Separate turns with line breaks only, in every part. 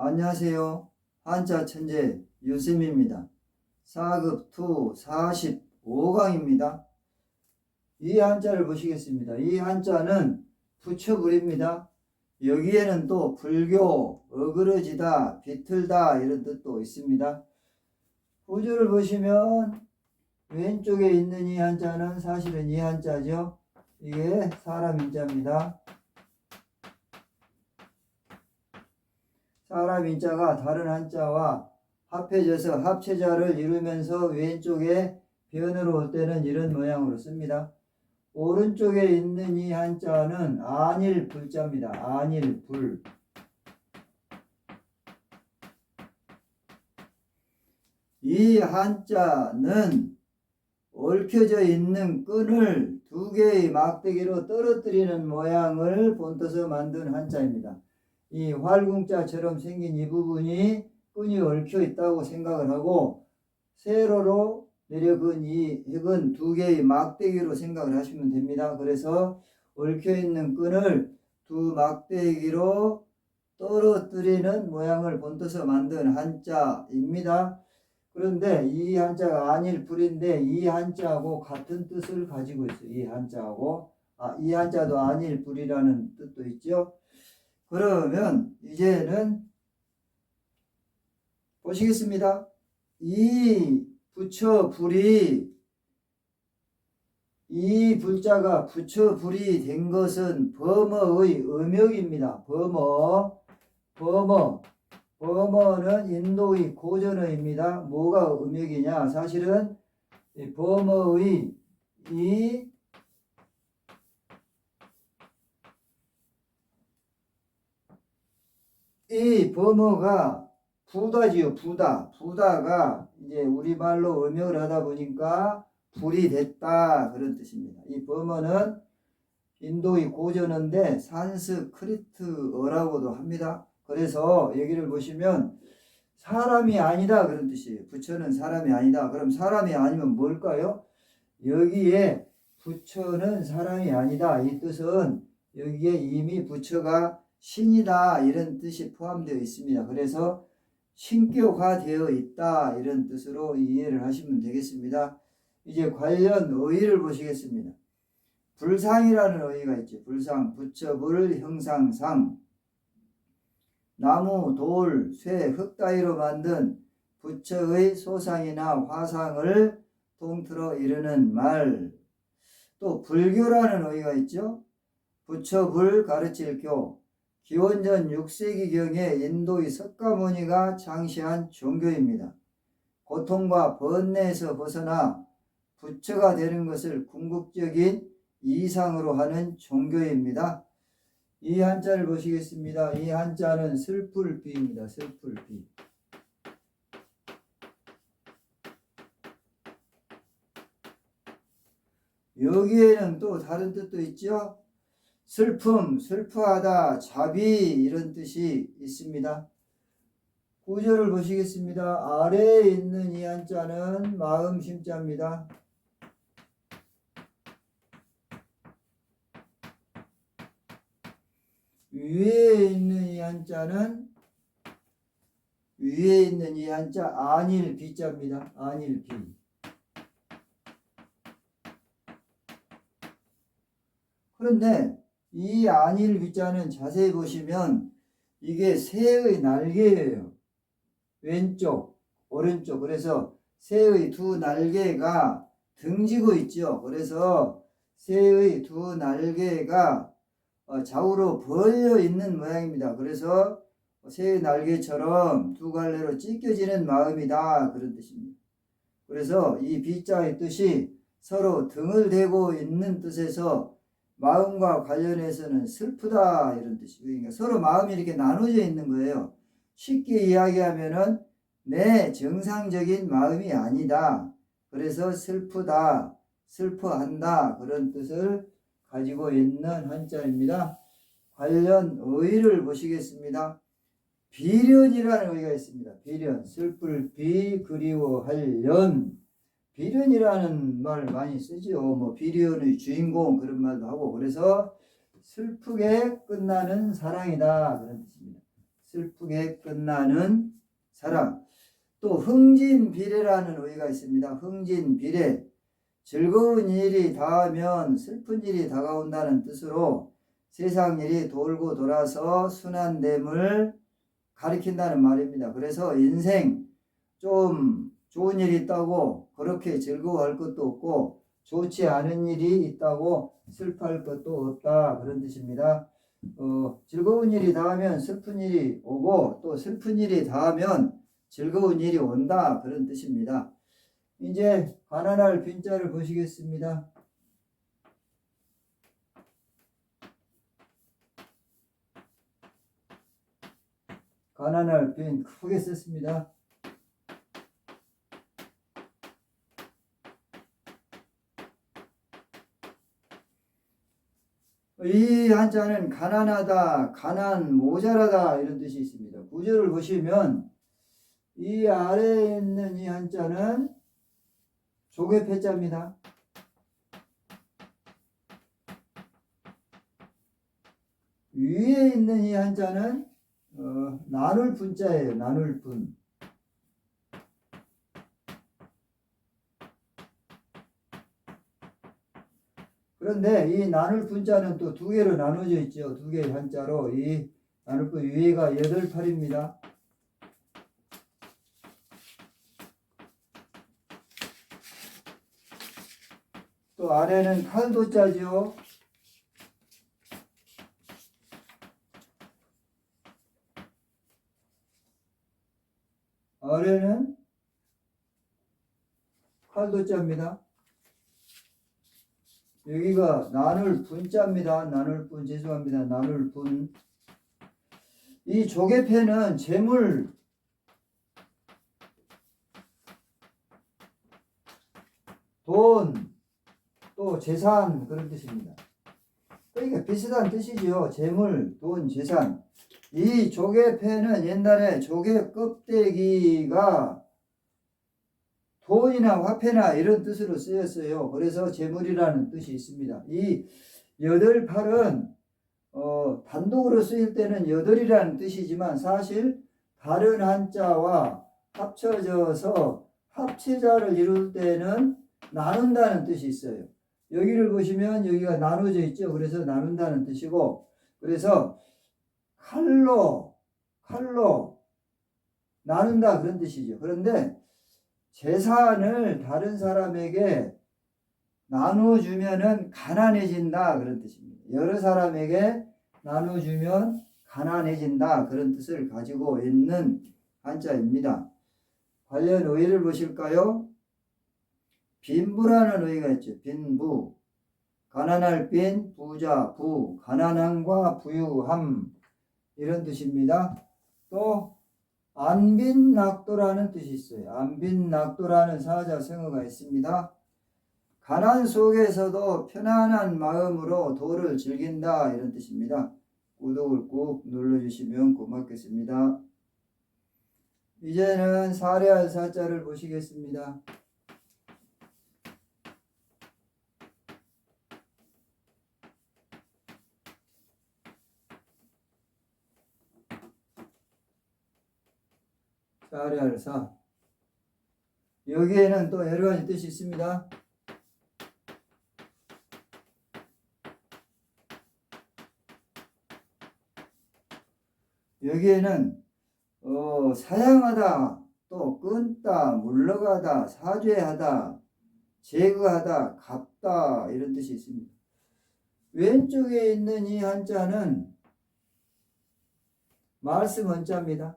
안녕하세요. 한자 천재 유쌤입니다. 4급 투 45강입니다. 이 한자를 보시겠습니다. 이 한자는 부처불입니다. 여기에는 또 불교, 어그러지다, 비틀다 이런 뜻도 있습니다. 구조를 보시면 왼쪽에 있는 이 한자는 사실은 이 한자죠. 이게 사람 인자입니다. 사람 인자가 다른 한자와 합해져서 합체자를 이루면서 왼쪽에 변으로 올 때는 이런 모양으로 씁니다. 오른쪽에 있는 이 한자는 안일 불자입니다. 안일 불. 이 한자는 얽혀져 있는 끈을 두 개의 막대기로 떨어뜨리는 모양을 본떠서 만든 한자입니다. 이 활궁자처럼 생긴 이 부분이 끈이 얽혀 있다고 생각을 하고 세로로 내려근 이 핵은 두 개의 막대기로 생각을 하시면 됩니다. 그래서 얽혀 있는 끈을 두 막대기로 떨어뜨리는 모양을 본떠서 만든 한자입니다. 그런데 이 한자가 아닐 불인데 이 한자하고 같은 뜻을 가지고 있어요. 이 한자하고 아, 이 한자도 아닐 불이라는 뜻도 있죠. 그러면 이제는 보시겠습니다. 이 부처 불이 이 불자가 부처 불이 된 것은 범어의 음역입니다. 범어, 범어, 범어는 인도의 고전어입니다. 뭐가 음역이냐? 사실은 이 범어의 이 이 범어가 부다지요, 부다. 부다가 이제 우리말로 음역을 하다 보니까 불이 됐다. 그런 뜻입니다. 이 범어는 인도의 고전어인데 산스크리트어라고도 합니다. 그래서 여기를 보시면 사람이 아니다. 그런 뜻이에요. 부처는 사람이 아니다. 그럼 사람이 아니면 뭘까요? 여기에 부처는 사람이 아니다. 이 뜻은 여기에 이미 부처가 신이다. 이런 뜻이 포함되어 있습니다. 그래서 신격화되어 있다 이런 뜻으로 이해를 하시면 되겠습니다. 이제 관련 어휘를 보시겠습니다. 불상이라는 어휘가 있죠. 불상, 부처불, 형상상, 나무, 돌, 쇠, 흙 따위로 만든 부처의 소상이나 화상을 통틀어 이르는 말. 또 불교라는 어휘가 있죠. 부처불 가르칠 교, 기원전 6세기경에 인도의 석가모니가 창시한 종교입니다. 고통과 번뇌에서 벗어나 부처가 되는 것을 궁극적인 이상으로 하는 종교입니다. 이 한자를 보시겠습니다. 이 한자는 슬플 비입니다. 슬플 비. 여기에는 또 다른 뜻도 있죠. 슬픔, 슬퍼하다, 자비 이런 뜻이 있습니다. 구절을 보시겠습니다. 아래에 있는 이 한자는 마음 심자입니다. 위에 있는 이 한자는 위에 있는 이 한자 안일 비자입니다. 안일 비. 그런데 이 안일 비자는 자세히 보시면 이게 새의 날개예요. 왼쪽, 오른쪽. 그래서 새의 두 날개가 등지고 있죠. 그래서 새의 두 날개가 어, 좌우로 벌려 있는 모양입니다. 그래서 새의 날개처럼 두 갈래로 찢겨지는 마음이다. 그런 뜻입니다. 그래서 이 비자의 뜻이 서로 등을 대고 있는 뜻에서 마음과 관련해서는 슬프다 이런 뜻이고 그러니까 서로 마음이 이렇게 나눠져 있는 거예요. 쉽게 이야기하면은 내 정상적인 마음이 아니다. 그래서 슬프다, 슬퍼한다 그런 뜻을 가지고 있는 한자입니다. 관련 의의를 보시겠습니다. 비련이라는 의의가 있습니다. 비련, 슬플 비 그리워할 연. 비련이라는 말 많이 쓰지요. 뭐 비련의 주인공 그런 말도 하고 그래서 슬프게 끝나는 사랑이다 그런 뜻입니다. 슬프게 끝나는 사랑. 또 흥진 비례라는 의가 있습니다. 흥진 비례. 즐거운 일이 닿으면 슬픈 일이 다가온다는 뜻으로 세상 일이 돌고 돌아서 순환됨을 가리킨다는 말입니다. 그래서 인생 좀 좋은 일이 있다고 그렇게 즐거워할 것도 없고 좋지 않은 일이 있다고 슬퍼할 것도 없다 그런 뜻입니다. 어, 즐거운 일이 닿으면 슬픈 일이 오고 또 슬픈 일이 닿으면 즐거운 일이 온다 그런 뜻입니다. 이제 가난할 빈자를 보시겠습니다. 가난할 빈 크게 썼습니다. 이 한자는 가난하다, 가난, 모자라다 이런 뜻이 있습니다. 구절을 보시면 이 아래에 있는 이 한자는 조개 패자입니다. 위에 있는 이 한자는 어, 나눌 분자예요. 나눌 분. 그런데 이 나눌 분자는 또 두 개로 나눠져 있죠. 두 개의 한자로 이 나눌 분 위에가 여덟 팔입니다. 또 아래는 칼도자지요. 아래는 칼도자입니다. 여기가 나눌 분자입니다. 나눌 분 죄송합니다. 나눌 분. 이 조개패는 재물 돈, 또 재산 그런 뜻입니다. 그러니까 비슷한 뜻이지요. 재물, 돈, 재산. 이 조개패는 옛날에 조개 껍데기가 돈이나 화폐나 이런 뜻으로 쓰였어요. 그래서 재물이라는 뜻이 있습니다. 이 여덟 팔은 어, 단독으로 쓰일 때는 여덟이라는 뜻이지만 사실 다른 한자와 합쳐져서 합체자를 이룰 때는 나눈다는 뜻이 있어요. 여기를 보시면 여기가 나눠져 있죠. 그래서 나눈다는 뜻이고 그래서 칼로 칼로 나눈다 그런 뜻이죠. 그런데 재산을 다른 사람에게 나눠주면은 가난해진다 그런 뜻입니다. 여러 사람에게 나눠주면 가난해진다 그런 뜻을 가지고 있는 한자입니다. 관련 의의를 보실까요? 빈부라는 의의가 있죠. 빈부. 가난할 빈, 부자, 부. 가난함과 부유함. 이런 뜻입니다. 또 안빈낙도라는 뜻이 있어요. 안빈낙도라는 사자성어가 있습니다. 가난 속에서도 편안한 마음으로 도를 즐긴다 이런 뜻입니다. 구독을 꾹 눌러주시면 고맙겠습니다. 이제는 사례할 사자를 보시겠습니다. 사례할 사. 여기에는 또 여러 가지 뜻이 있습니다. 여기에는 어, 사양하다, 또 끊다, 물러가다, 사죄하다, 제거하다, 갚다 이런 뜻이 있습니다. 왼쪽에 있는 이 한자는 말씀 원자입니다.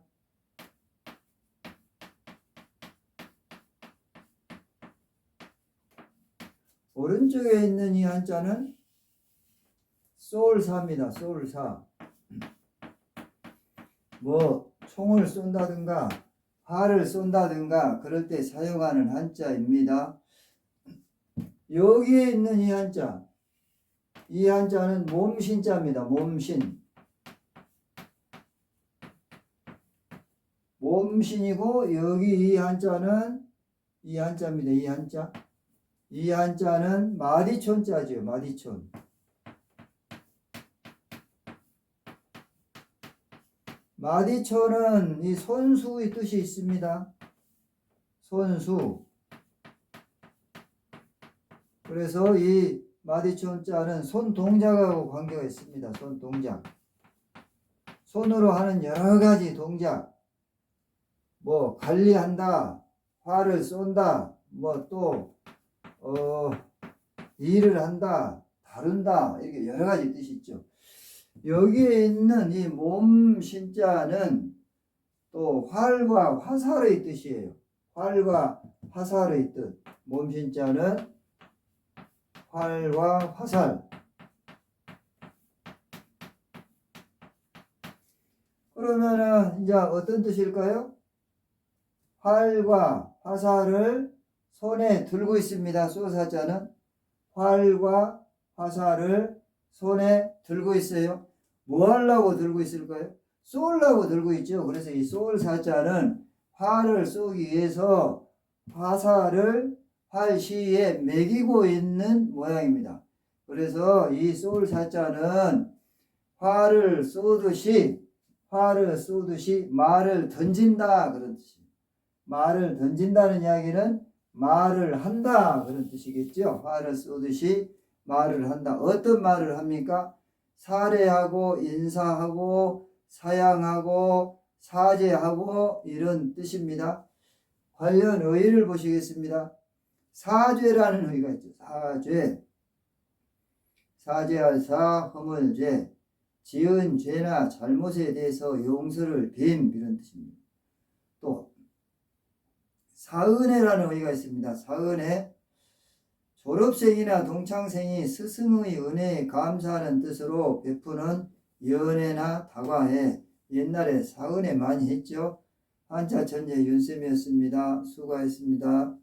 오른쪽에 있는 이 한자는 소울사입니다. 소울사. 뭐 총을 쏜다든가 활을 쏜다든가 그럴 때 사용하는 한자입니다. 여기에 있는 이 한자 이 한자는 몸신자입니다. 몸신 몸신이고 여기 이 한자는 이 한자입니다. 이 한자 이 한자는 마디촌자지요. 마디촌 마디초는 이 손수의 뜻이 있습니다. 손수. 그래서 이 마디초자는 손 동작하고 관계가 있습니다. 손 동작. 손으로 하는 여러 가지 동작. 뭐 관리한다, 화를 쏜다, 뭐 또 어, 일을 한다, 다룬다 이렇게 여러 가지 뜻이 있죠. 여기에 있는 이 몸 신자는 또 활과 화살의 뜻이에요. 활과 화살의 뜻. 몸 신자는 활과 화살. 그러면은 이제 어떤 뜻일까요? 활과 화살을 손에 들고 있습니다. 소사자는 활과 화살을 손에 들고 있어요. 뭐 하려고 들고 있을까요? 쏘려고 들고 있죠. 그래서 이 쏠 사자는 활을 쏘기 위해서 화살을 활시에 매기고 있는 모양입니다. 그래서 이 쏠 사자는 활을 쏘듯이 활을 쏘듯이 말을 던진다 그런 뜻입니다. 말을 던진다는 이야기는 말을 한다 그런 뜻이겠죠. 활을 쏘듯이 말을 한다. 어떤 말을 합니까? 살해하고 인사하고 사양하고 사죄하고 이런 뜻입니다. 관련 의의를 보시겠습니다. 사죄라는 의의가 있죠. 사죄. 사죄할 사, 허물 죄. 지은 죄나 잘못에 대해서 용서를 빔 이런 뜻입니다. 또 사은혜라는 의의가 있습니다. 사은혜 졸업생이나 동창생이 스승의 은혜에 감사하는 뜻으로 베푸는 연애나 다과해 옛날에 사은혜 많이 했죠. 한자 천재 윤쌤이었습니다. 수고하셨습니다.